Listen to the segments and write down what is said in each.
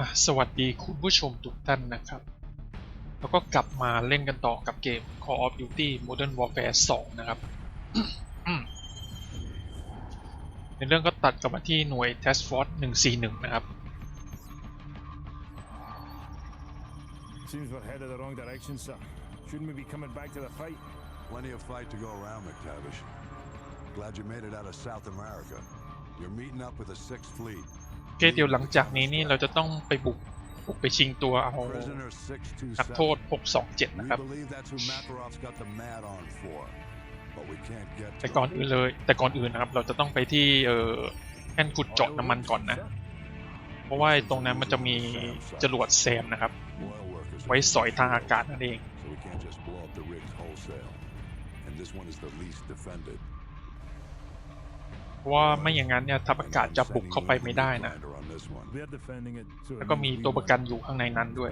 อะสวัสดีคุณผู้ชมทุกท่านนะครับ แล้วก็กลับมาเล่นกันต่อกับเกม Call of Duty Modern Warfare 2 นะครับ ในเรื่องก็ตัดกลับมาที่หน่วย Task Force 141 นะครับ Seems we're headed the wrong direction, sir. Shouldn't we be coming back to the fight? Plenty of fight to go around, McTavish. Glad you made it out of South America. You're meeting up with the Sixth Fleet. โอเคเดี๋ยวหลังจากนี้นี่เราจะต้องไปบุกบุกไปชิงตัวเอา Prisoner นักโทษ 627. 627 We นะครับ believe that's who Makarov's got the mad on for. But we can't get แต่ to ก่อน him. อื่นเลย แต่ก่อนอื่นนะครับ เราจะต้องไปที่เอ่อแท่นขุดเจาะน้ำมันก่อนนะ เพราะว่าตรงนั้นมันจะมีจรวดแซมนะครับ Oil workers are ไว้สอยทางอากาศนั่นเอง So we can't just blow up the rigs wholesale. And this one is the least defended. ราะว่าไม่อย่างนั้นเนี่ยทัพอากาศจะบุกเข้าไปไม่ได้นะ แล้วก็มีตัวประกันอยู่ข้างในนั้นด้วย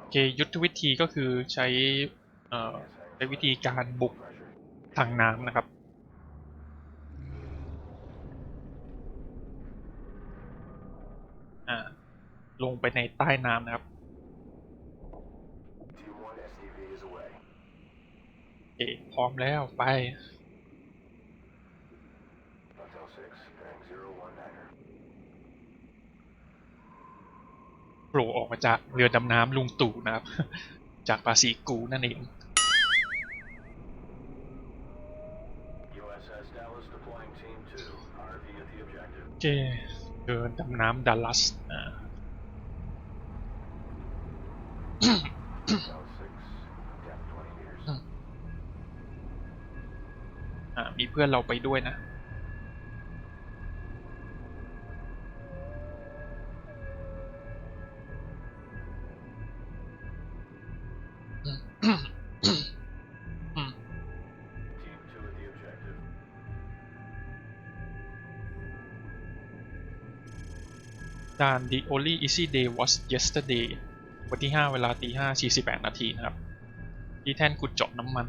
โอเคยุทธวิธีก็คือใช้ใช้วิธีการบุก ทางน้ำนะครับอ่าลงไปในใต้น้ำนะครับ Team 1 SDV is away. โอพร้อมแล้วไปโผล่ออกมาจากเรือดำน้ำลุงตู่นะครับ จากภาษีกูนั่นเอง USS Dallas deploying Team 2. RV at the objective. โอ เคเดินดำน้ำดัลลัสอ่า อ่ามีเพื่อนเราไปด้วยนะ ด่าน The only easy day was yesterday วันที่ 5 เวลาตี5 48นาทีนะครับ ที่แท่นขุดเจาะน้ำมัน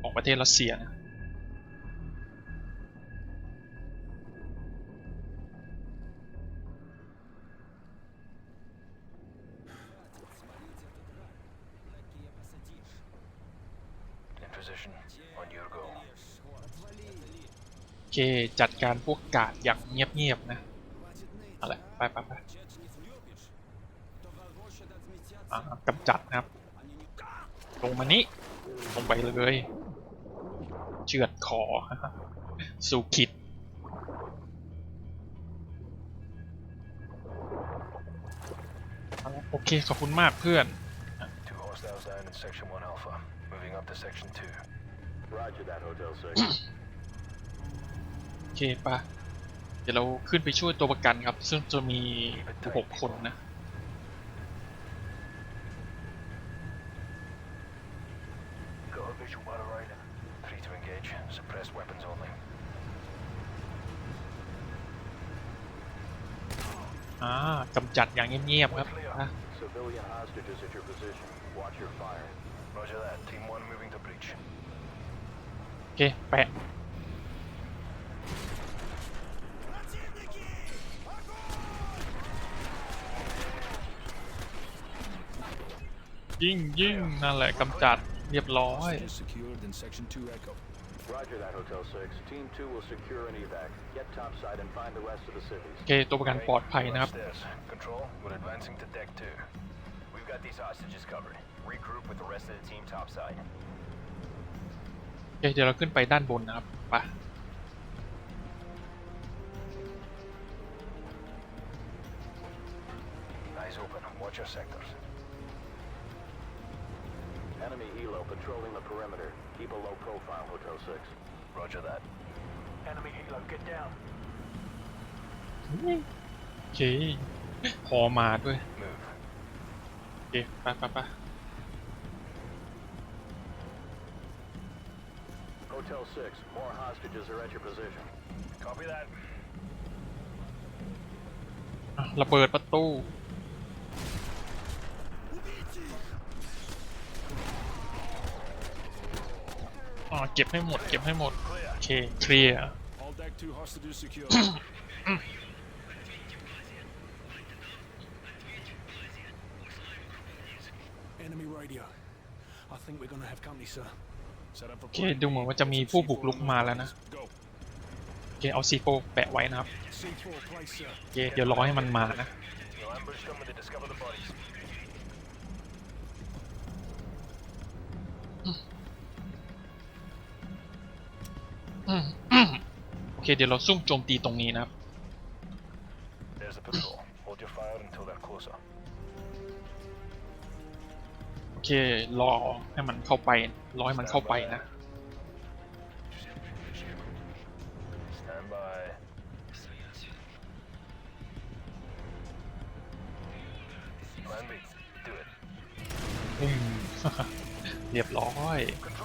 ของประเทศรัสเซียนะ In position. On your go. โอเค จัดการพวกกาดอย่างเงียบๆนะเอาละไปไปไปอ่ากำจัดนะครับ ลงมานี้ลงไปเลยเชือดคอสู่ขิดโอเค ขอบคุณมากเพื่อน Two hostiles down in Section 1 Alpha. Moving up to Section 2. Roger that, Hotel 6. โอเคปะเดี๋ยวเราขึ้นไปช่วยตัวประกันครับ ซึ่งจะมีหกคนนะ Got a visual battle right. Three to engage. Suppressed weapons only. อ่ากำจัดอย่างเงียบๆครับอะ Civilian hostages at your position. Watch your fire. Roger that. Team 1 moving to breach. โอเค แปะ ยิงยิงนั่นแหละกำจัดเรียบร้อย Hostages secured in Section 2 Echo. Roger that, Hotel 6. Team 2 will secure an evac. Get topside and find the rest of the cities. โอเคตัวประกันปลอดภัยนะครับ Upstairs. Control, we're advancing to deck 2. We've got these hostages covered. Regroup with the rest of the team topside. โอเคเดี๋ยวเราขึ้นไปด้านบนนะครับไป Enemy helo patrolling the perimeter. Keep a low profile, Hotel 6. Roger that. Enemy helo, get down. โอเค พอมาด้วย Move. โอเค ไปไปไป Hotel 6, more hostages are at your position. Copy that. อ่ะระเบิดประตู อ๋อเก็บให้หมด เก็บให้หมด โอเค เคลียร์ All deck two hostages secure. Enemy radio. I think we're gonna have company, sir. Set up for โอเค ดูเหมือนว่าจะมีผู้บุกรุกมาแล้วนะ Go. โอเค เอาซีโฟแปะไว้นะครับ C4 place, sir. โอเค เดี๋ยวรอให้มันมานะ You'll โอเคเดี๋ยวเราซุ่มโจมตีตรงนี้นะครับ There's the patrol. Hold your fire until they're closer. โอเครอให้มันเข้าไปรอให้มันเข้าไปนะ Stand by. Plan B. Do it. อืม เรียบร้อย Control,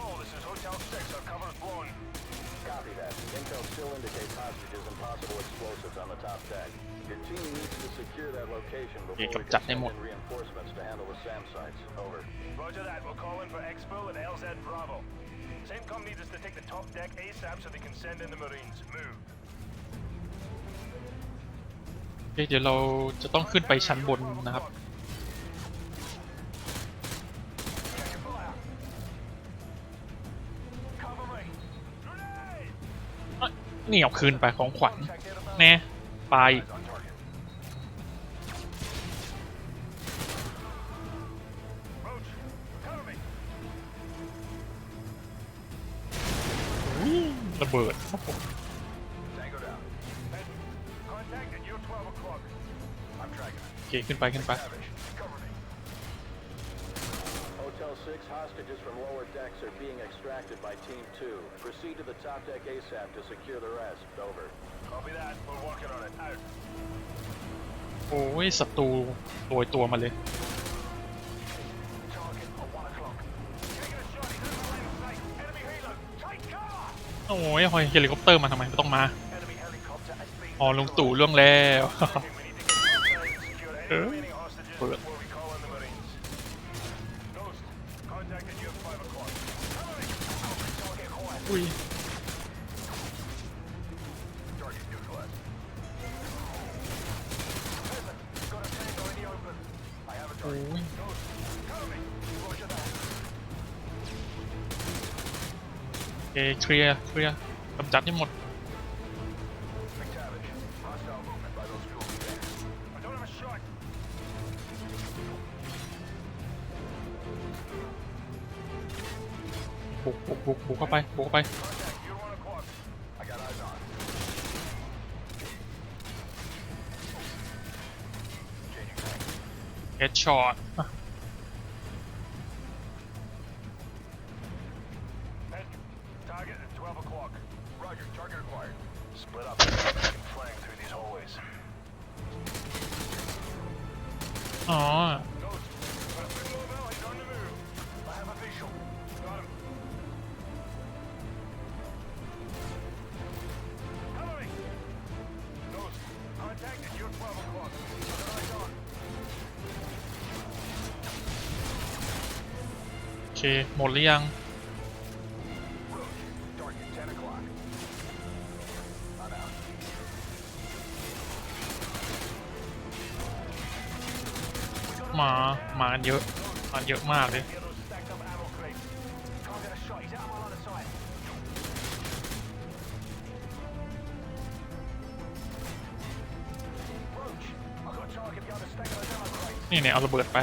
possible explosives on the top deck. Your team needs to secure that location before we กำ can จัดให้ send หมด in reinforcements to handle the SAM sites. Over. Roger that. We'll call in for Expo and LZ Bravo. CENTCOM needs us to take the top deck ASAP so they can send in the Marines. Move. โอเคเดี๋ยวเราจะต้องขึ้นไปชั้นบนนะครับ นี่เอาคืนไปของขวัญแน่ไป ระเบิดครับผมโอเค ขึ้นไป ขึ้นไป hostages from lower decks are being extracted by Team 2. Proceed to the top deck ASAP to secure the rest. Over. Copy that. We're working on it. Out. โอ้ยศัตรูโรยตัวมาเลย Target at 1 o'clock. Taking a shot. He's in the line of sight. Enemy helo. Take cover! โอ้ยหอยเฮลิคอปเตอร์มาทำไมไม่ต้องมา Enemy helicopter has been อ๋อลุงตู่ล่วงแล้ว We need to get outside and secure any Huh? remaining เคลียร์เคลียร์กำจัดให้หมดบุกบุกบุกบุกเข้าไปบุกเข้าไปเฮดช็อต มดหรือยัง มา มาเยอะ มาเยอะมากเลยนี่เนี่ยเอาระเบิดไป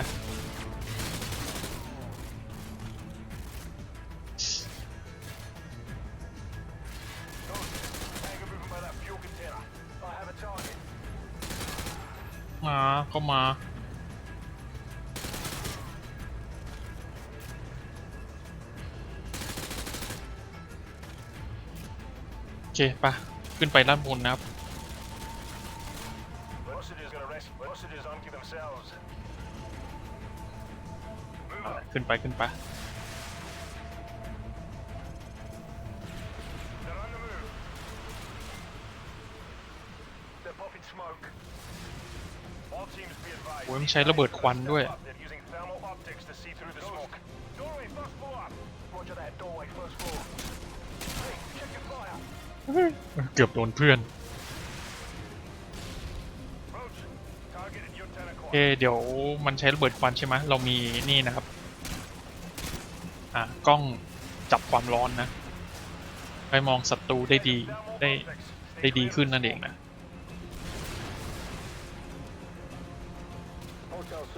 ก็มา โอเคไปะขึ้นไปด้านบนนะครับ Hostages gonna rest. Hostages unto themselves. อะ Moving. ขึ้นไปขึ้นไป โอ้ยมันใช้ระเบิดควันด้วย They're using thermal optics to see through the smoke. Doorway first floor. Roger that. Doorway first floor. Hey, check your fire. เกือบโดนเพื่อน Roach, target at your 10 o'clock. โอเคเดี๋ยวมันใช้ระเบิดควันใช่ไหมเรามีนี่นะครับ อ่ากล้องจับความร้อนนะ ไปมองศัตรูได้ดี Thermal ได้ optics. Stay ได้ดี clear. ขึ้นนั่นเองนะ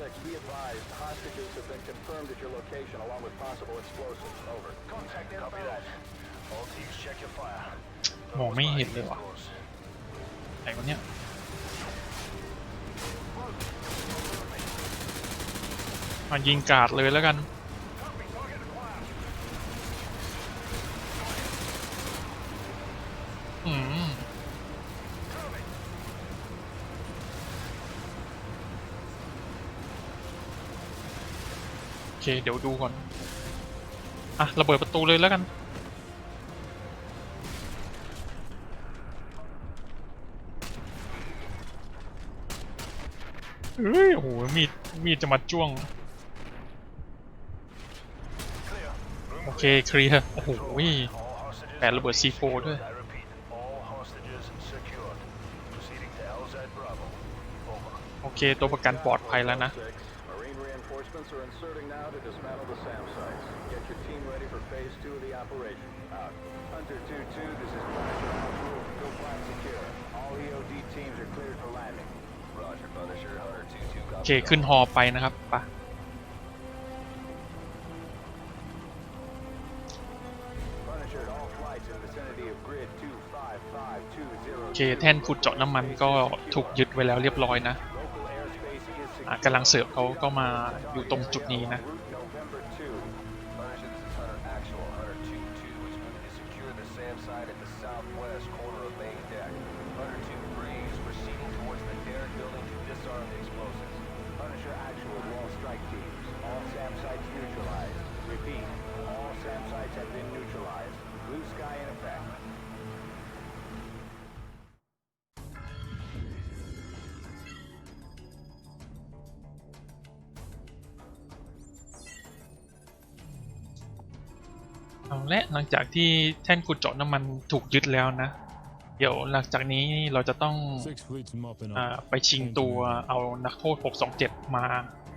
Hotel 6, be advised. Hostages have been confirmed at your location along with possible explosives. Over. Contact Copy that. All teams check your fire. มองไม่เห็นเลยวะไหนวะเนี่ยมายิงกาดเลยแล้วกันอืม Copy. โอ เค เดี๋ยวดูก่อน อะ ระเบิดประตูเลยแล้วกัน เฮ้ยโห มีด มีดจะมาจ้วง โอเค เคลียร์ โอ้โหแปะระเบิด C4 ด้วยโอเค ตัวประกันปลอดภัยแล้วนะ Marine reinforcements are inserting now to dismantle the SAM sites. Get your team ready for phase two of the operation. Out. Hunter 2-2, this is Punisher Outlaw. Go flat secure. All EOD teams are cleared for landing. Roger, Punisher. Hunter 2-2, โอเค ขึ้นฮอไปนะครับไปะ Punisher, all flights in vicinity of grid 25520. โอเค แท่นขุดเจาะน้ำมันก็ถูกยึดไว้แล้วเรียบร้อยนะ Local airspace is อะ secure. กำลังเสิร์ฟเขาก็มาอยู่ตรงจุดนี้นะ จากที่แท่นขุดเจาะน้ำมันถูกยึดแล้วนะ เดี๋ยวหลังจากนี้เราจะต้อง Six fleets mopping อ่า up. ไปชิงตัวเอานักโทษ 627 มา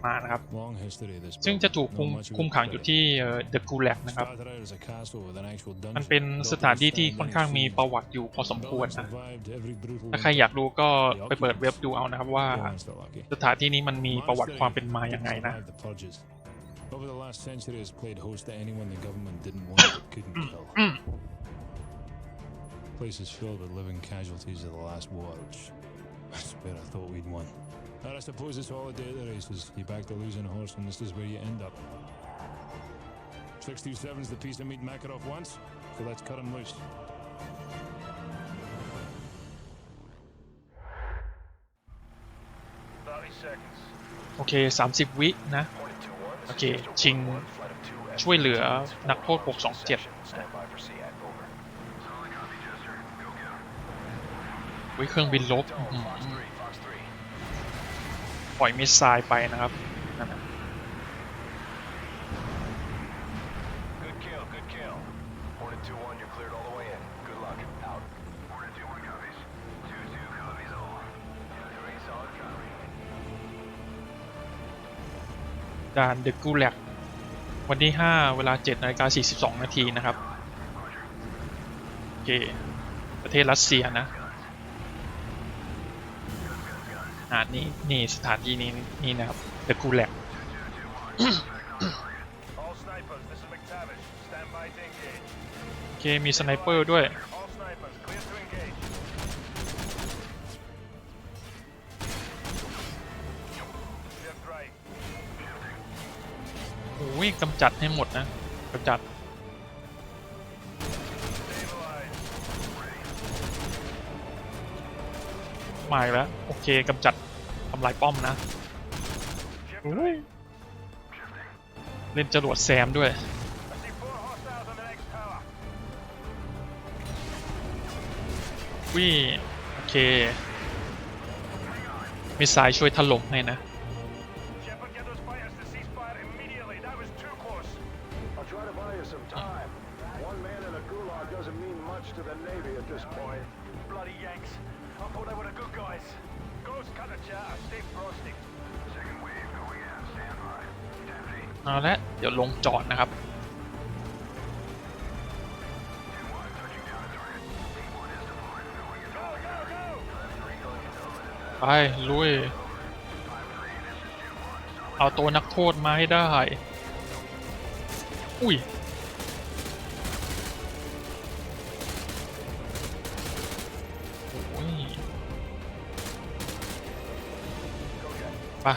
มานะครับ Long history this ซึ่ง building. จะถูกคุม Not much of a คุมขังอยู่ credit. ที่เดอะกูแลกนะครับ Started out as a castle with an actual dungeon. มันเป็น built สถานที่ to ที่ withstand ค่อนข้าง many มี sieges. ประวัติอยู่พอสมควร Building นะ survived every brutal ถ้าใครอยากรู้ก็ไปเปิดเว็บดูเอานะครับว่า Go on, still lucky. สถานที่นี้มันมีประวัติ Monastery ความเป็นมาอย่างไง didn't นะ survive the purges. Over the last century has played host to anyone the government didn't want but couldn't kill. Place is filled with living casualties of the last war, which I swear I thought we'd won. And I suppose it's all a day of the races. You back the losing horse and this is where you end up. 627's the piece of meat Makarov wants, so let's cut him loose. 30 seconds. โอเค 30 วินะ โอเค ชิงช่วยเหลือนักโทษ 627วิเครื่องบินลบปล่อยมิสไซล์ไปนะครับ ด่านเดอะกูแลกวันที่ 5 เวลา7นาฬิกา42 นาทีนะครับ โอเค ประเทศรัสเซียนะอ่านี่นี่สถานที่นี้นี่นะครับเดอะกูแลกโอเค มีสไนเปอร์ด้วย กำจัดให้หมดนะกำจัดมาอีกแล้ว โอเคกำจัดทำลายป้อมนะเล่นจรวดแซมด้วยวิโอเค มิสไซช่วยถล่มให้นะ เอาตัวนักโทษมาให้ได้ อุ้ย โอ้ยไป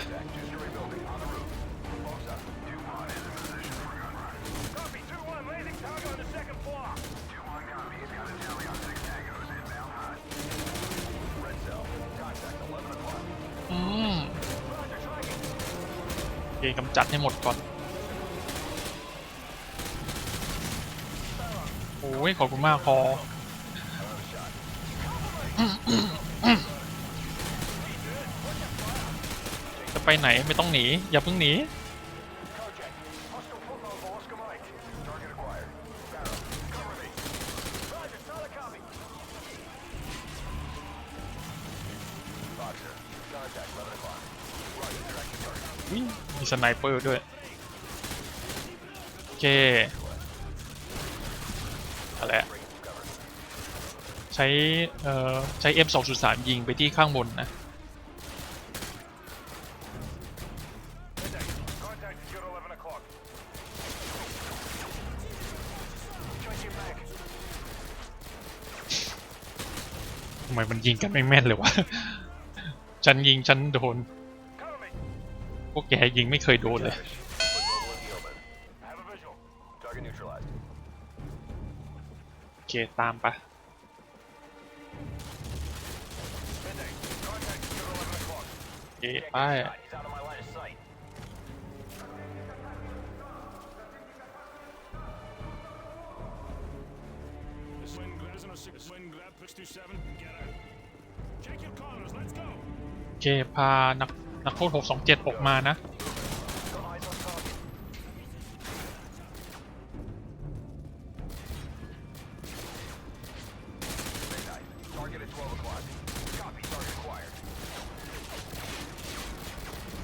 กำจัดให้หมดก่อน โอ้ย ขอบคุณมากพอจะไปไหนไม่ต้องหนี อย่าเพิ่งหนี Roger. อุ๊ยมีสไนเปอร์ด้วย โอเคเอาละ Breaking some cover. ใช้เอ่อใช้ M203 ยิงไปที่ข้างบนนะ ทำไมมันยิงกันไม่แม่นเลยวะ ฉันยิงฉันโดน พวกแกยิงไม่เคยโดนเลย โอเค ตามปะโอเคไปโอเค พานัก นักโทษ627ออกมานะ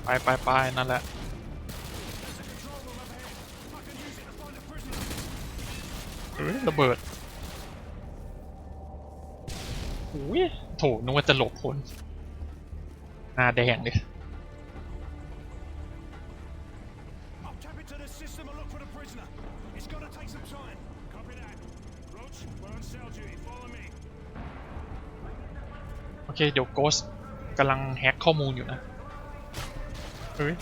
ไปไปไปนั่นแหละ เฮ้ยระเบิดโอ้ยโถนึกว่าจะหลบพ้นหน้าแดงเลย เคเดี๋ยวโกสกำลังแฮกข้อมูลอยู่นะ เฮ้ย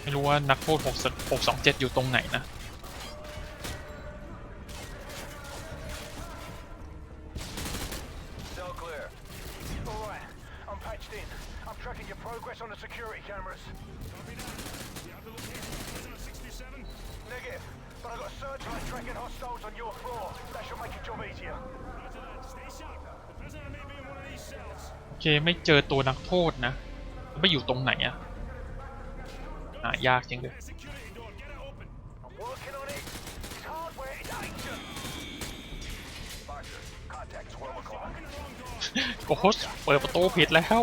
ไม่รู้ว่านักโทษ6 627 อยู่ตรงไหนนะ ไม่เจอตัวนักโทษนะไปอยู่ตรงไหนอะหายากจริงเลย That security door. Get it open. I'm working on it. It's hardware. It's ancient. Boxer, contact 12 o'clock. Open the wrong door. โกสเปิดประตูผิดแล้ว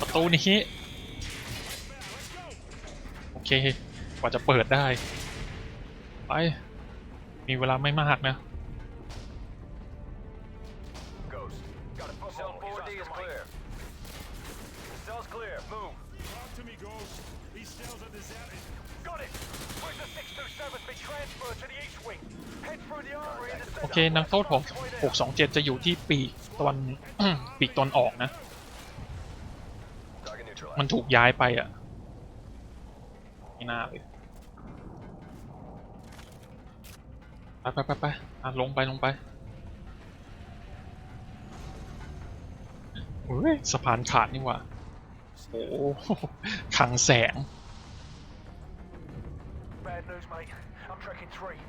ประตูนี้ โอเค กว่าจะเปิดได้ ไป มีเวลาไม่มากนะ These cells are deserted. Got it. Prisoner 627's been transferred to the east wing. Head through the armory in the โอเค นักโทษของ 627 จะอยู่ที่ปีกตะวันปีกตะวันออกนะ Target neutralized. มันถูกย้ายไปอะไม่น่าเลยไปไปไปไปอะลงไปลงไปเฮ้ยสะพานขาดนี่หว่า โอ้โหขังแสง Bad news, mate. I'm tracking three.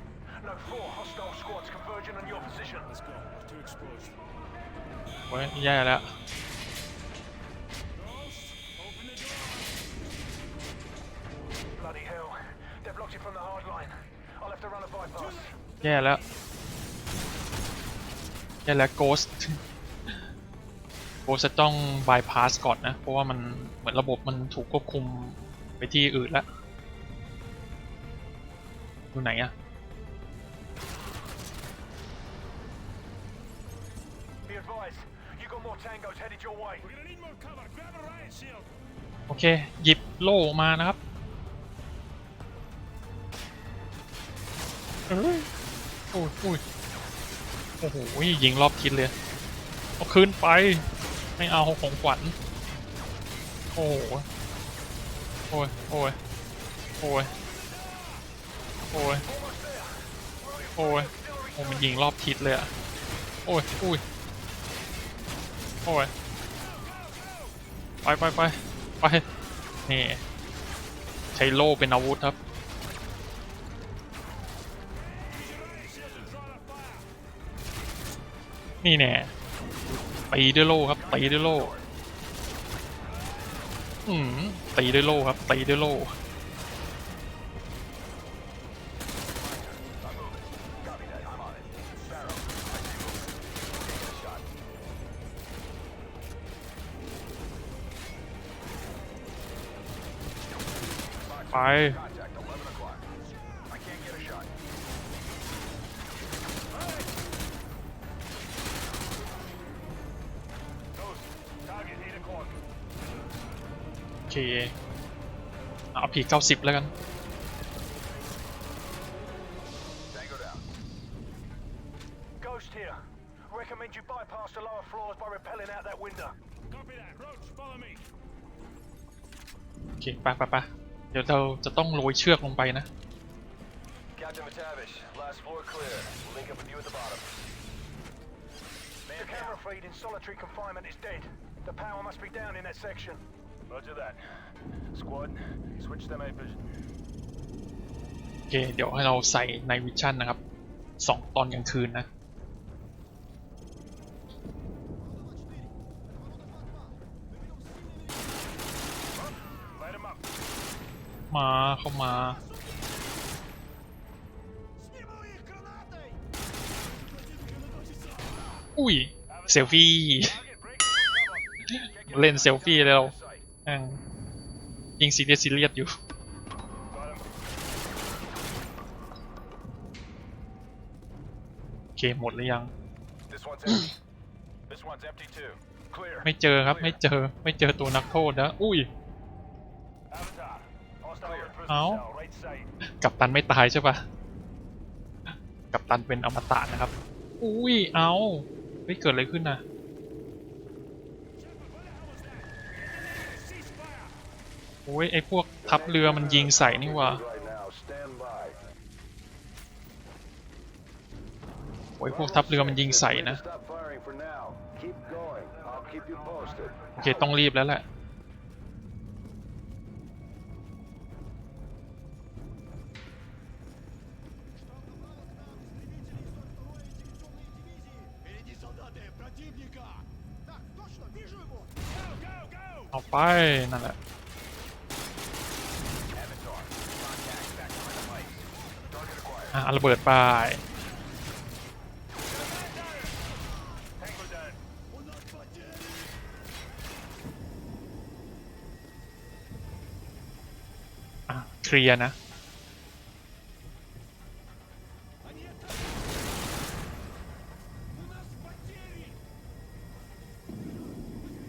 No four hostile squads converging on your position. Let's go. We're too exposed. โอ้ยแย่แล้ว Ghost, open the door. Bloody hell. They've blocked you from the hard line. I'll have to run a bypass. แย่แล้ว แย่แล้วโกสโกสจะต้องบายพาสก่อนนะ เพราะว่ามันเหมือนระบบมันถูกควบคุมไปที่อื่นแล้ว อยู่ไหนอะ Be advised, you got more tangos headed your way. We're gonna need more cover. Grab a riot shield. โอเค หยิบโล่มานะครับเอ้ยโอ้ยโอ้ยโอ้โหยิงรอบทิศเลย เอาคืนไป ไม่เอาของขวัญ โอ้โหโอ้ยโอ้ยโอ้ย โอ้ย โอ้ยโอ้มันยิงรอบทิศเลยอะโอ้ยอุ้ยโอ้ย ไปไปไปไป นี่ ใช้โล่เป็นอาวุธครับ นี่แน่ตีด้วยโล่ครับตีด้วยโล่ อืมตีด้วยโล่ครับตีด้วยโล่ o'clock. โอเค เอาผีเก้าสิบแล้วกัน Tango down. Ghost here. Recommend you bypass the lower floors by rappelling out that window. Copy that. Roach, follow me. โอเค ไปไปไป เดี๋ยวเราจะต้องโรยเชือกลงไปนะ Captain McTavish, last floor clear. We'll link up with you at the bottom. The camera feed in solitary confinement is dead. The power must be down in that section. Roger that. Squad, switch to night vision. โอเค เดี๋ยวให้เราใส่ในวิชั่นนะครับสองตอนกลางคืนนะ มาเข้ามาอุ้ยเซลฟี่เล่นเซลฟี่แล้วอ่งยิงซีเรียสซีเรียสอยู่โอเคหมดหรือยัง This one's empty. this one's empty too. Clear. ไม่เจอครับไม่เจอไม่เจอตัวนักโทษนะ อุ้ย Avatar. Hostile in prison Ow. cell, right side. กับตันไม่ตายใช่ปะกับตันเป็นอมตะนะครับ อุ้ย เอาไม่เกิดอะไรขึ้นนะโอ้ย ไอพวกทัพเรือมันยิงใส่นี่หว่า Right now, stand by. โอ้ย พวกทัพเรือมันยิงใส่นะ Stop firing for now. Keep going. I'll keep you posted. โอเค ต้องรีบแล้วแหละ เอาไปนั่นแหละ อะเอาระเบิดไป อะเคลียนะ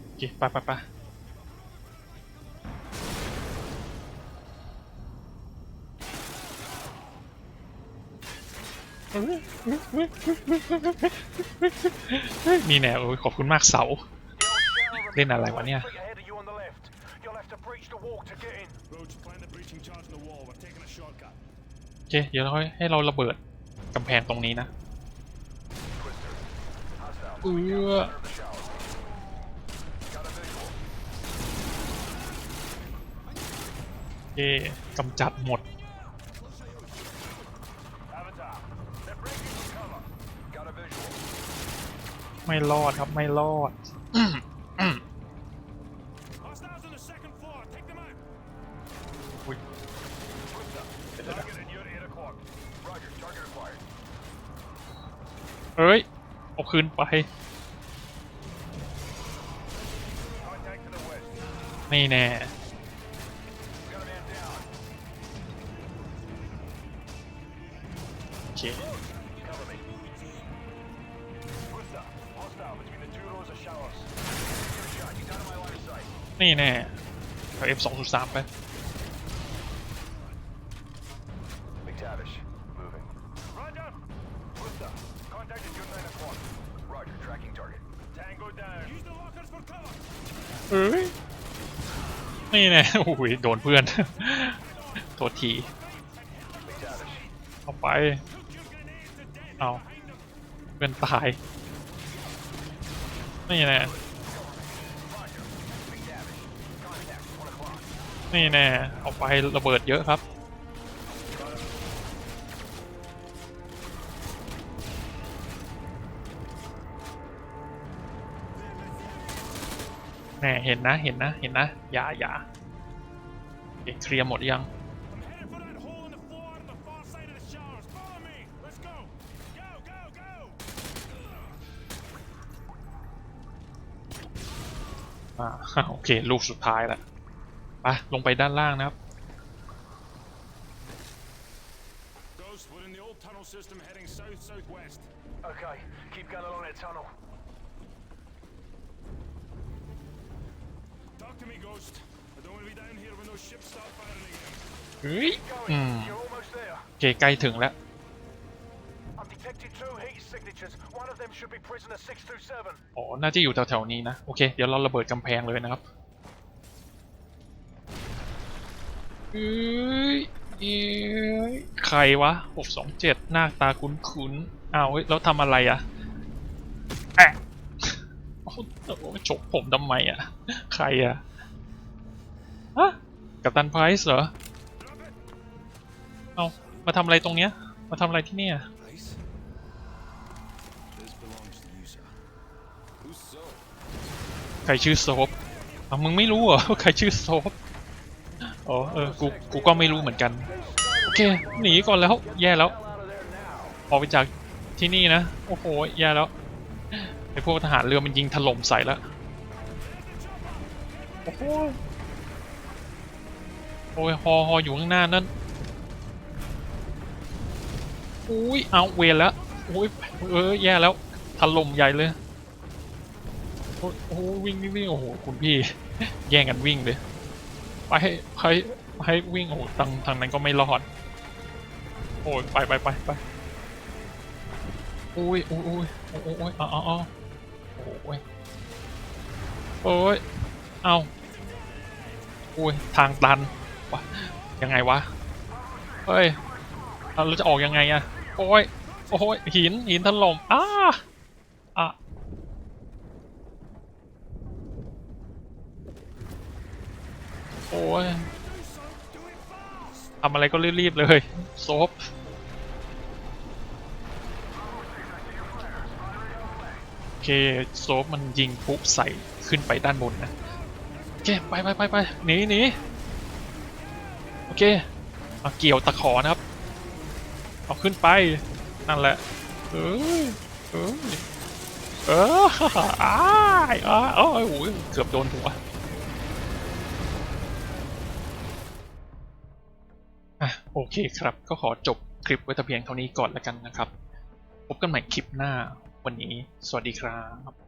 โอเคไปไปไปๆๆ นี่แน่ขอบคุณมากเสา เล่นอะไรวะเนี่ย โอเค เดี๋ยวให้เราระเบิดกำแพงตรงนี้นะเออโอเกำจัดหมด ไม่รอดครับไม่รอด Hostiles on the second floor. Take them out. Target at your 8 o'clock. Roger, target acquired. เอ้ยเอาคืนไป Contact to the west. นี่แน่ นี่แน่เอา F 2 0 3 ไป McTavish, moving. Roger. Rooster, contact at your 9 o'clock. Roger, tracking target. Tango down. Use the lockers for cover. เอ้ย นี่แน่ โอ้ย โดนเพื่อน โทษที McTavish, เอาไป Took your grenades to death Ow. behind them. เพื่อนตาย นี่แน่ นี่แน่เอาไประเบิดเยอะครับ แน่เห็นนะเห็นนะเห็นนะ อย่าอย่าเคลียร์หมดยังอ่าโอเค ลูกสุดท้ายแล้ว ไปลงไปด้านล่างนะครับ Ghost, we're in the old tunnel system heading south southwest. Okay, keep going along that tunnel. Talk to me, Ghost. I don't want to be down here when those ships start firing again. เฮ้ย Going. อืม You're almost there. โอเคใกล้ถึงแล้ว I've detected two heat signatures. One of them should be prisoner 627. อ๋อ น่าจะอยู่แถวๆนี้นะ โอเค เดี๋ยวเราระเบิดกำแพงเลยนะครับ เอ้ยเอ้ยใครวะหกสองเจ็ดหน้าตาคุ้นๆอ้าวเฮ้ยแล้วทำอะไรอะแอะโอ้โหฉกผมทำไมอะใครอะฮะกัปตันไพรส์เหรอเอามาทำอะไรตรงเนี้ย มาทำอะไรที่เนี่ย Price? This belongs to you, sir. Who's so? ใครชื่อโซฟอะมึงไม่รู้เหรอว่าใครชื่อโซฟ อ๋อเออกูกูก็ไม่รู้เหมือนกัน โอเคหนีก่อนแล้วแย่แล้ว ออกไปจากที่นี่นะ โอ้โหแย่แล้วไอพวกทหารเรือมันยิงถล่มใส่แล้วโอ้โหโอ้ยฮอฮออยู่ข้างหน้านั่นอุ้ยเอาเวรแล้วอุ้ยเออแย่แล้วถล่มใหญ่เลยโอ้โหวิ่งวิ่งวิ่งโอ้โหคุณพี่ แย่งกันวิ่งเลย ไปให้ให้ให้วิ่งโอ้ทางทางนั้นก็ไม่รอด โอ้ยไปไปไปไปโอ้ยโอ้ยโอ้ยโอ้ยโอ้ยออาเอโอ้ยโอ้ยเอาโอ้ยทางตันวะยังไงวะเฮ้ยเราจะออกยังไงอะโอ้ยโอ้ยหินหินถล่มอ้าอะ โอ้ ยทำอะไรก็รีบๆเลยโซฟโอเคโซฟมันยิงปุ๊บใส่ขึ้นไปด้านบนนะโอเคไปไปไปไปหนีหนีโอเคเอาเกี่ยวตะขอนะครับ เอาขึ้นไปนั่นแหละเอ้ยเอ้ยเอออ้าอ้ายโอ้ยโอ้ยเกือบโดนหัว อะโอเคครับ ก็ขอจบคลิปไว้แต่เพียงเท่านี้ก่อนแล้วกันนะครับ พบกันใหม่คลิปหน้าวันนี้ สวัสดีครับ